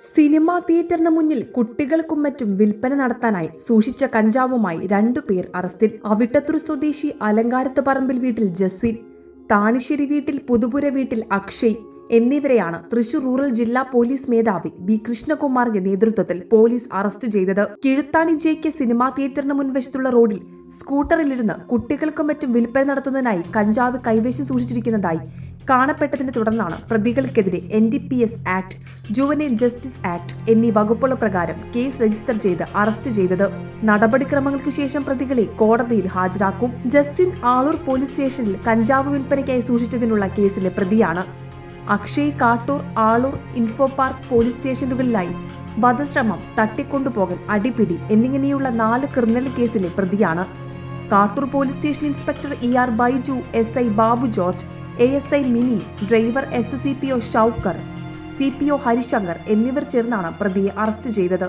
Cinema തിയേറ്ററിന് മുന്നിൽ കുട്ടികൾക്കും മറ്റും വിൽപ്പന നടത്താനായി സൂക്ഷിച്ച കഞ്ചാവുമായി രണ്ടു പേർ അറസ്റ്റിൽ. അവിട്ടത്തൂർ സ്വദേശി അലങ്കാരത്ത് പറമ്പിൽ വീട്ടിൽ ജസ്വിൻ താണിശ്ശേരി വീട്ടിൽ പുതുപുര വീട്ടിൽ അക്ഷയ് എന്നിവരെയാണ് തൃശൂർ റൂറൽ ജില്ലാ പോലീസ് മേധാവി ബി കൃഷ്ണകുമാറിന്റെ നേതൃത്വത്തിൽ പോലീസ് അറസ്റ്റ് ചെയ്തത്. കിഴുത്താണി ജെ. കെ. സിനിമാ തിയേറ്ററിന് മുൻവശത്തുള്ള റോഡിൽ സ്കൂട്ടറിലിരുന്ന് കുട്ടികൾക്കും മറ്റും വിൽപ്പന നടത്തുന്നതിനായി കഞ്ചാവ് കൈവശം സൂക്ഷിച്ചിരിക്കുന്നതായി കാണപ്പെട്ടതിനെ തുടർന്നാണ് പ്രതികൾക്കെതിരെ N D P S act juvenile justice act എന്നീ വകുപ്പുകൾ പ്രകാരം കേസ് രജിസ്റ്റർ ചെയ്ത് അറസ്റ്റ് ചെയ്തത്. നടപടിക്രമങ്ങൾക്ക് ശേഷം പ്രതികളെ കോടതിയിൽ ഹാജരാക്കും. ജസ്റ്റിൻ ആളൂർ പോലീസ് സ്റ്റേഷനിൽ കഞ്ചാവ് വിൽപ്പനയ്ക്കായി സൂക്ഷിച്ചതിനുള്ള കേസിലെ പ്രതിയാണ്. Akshay Kattoor Aloor info park police സ്റ്റേഷനുകളിലായി വധശ്രമം തട്ടിക്കൊണ്ടുപോകൽ അടിപിടി എന്നിങ്ങനെയുള്ള നാല് ക്രിമിനൽ കേസിലെ പ്രതിയാണ്. Kattoor police station inspector E R Baiju S I Babu George A S I Mini driver S C P O Shoukar C P O Harishankar എന്നിവർ ചേർന്നാണ് പ്രതിയെ അറസ്റ്റ് ചെയ്തത്.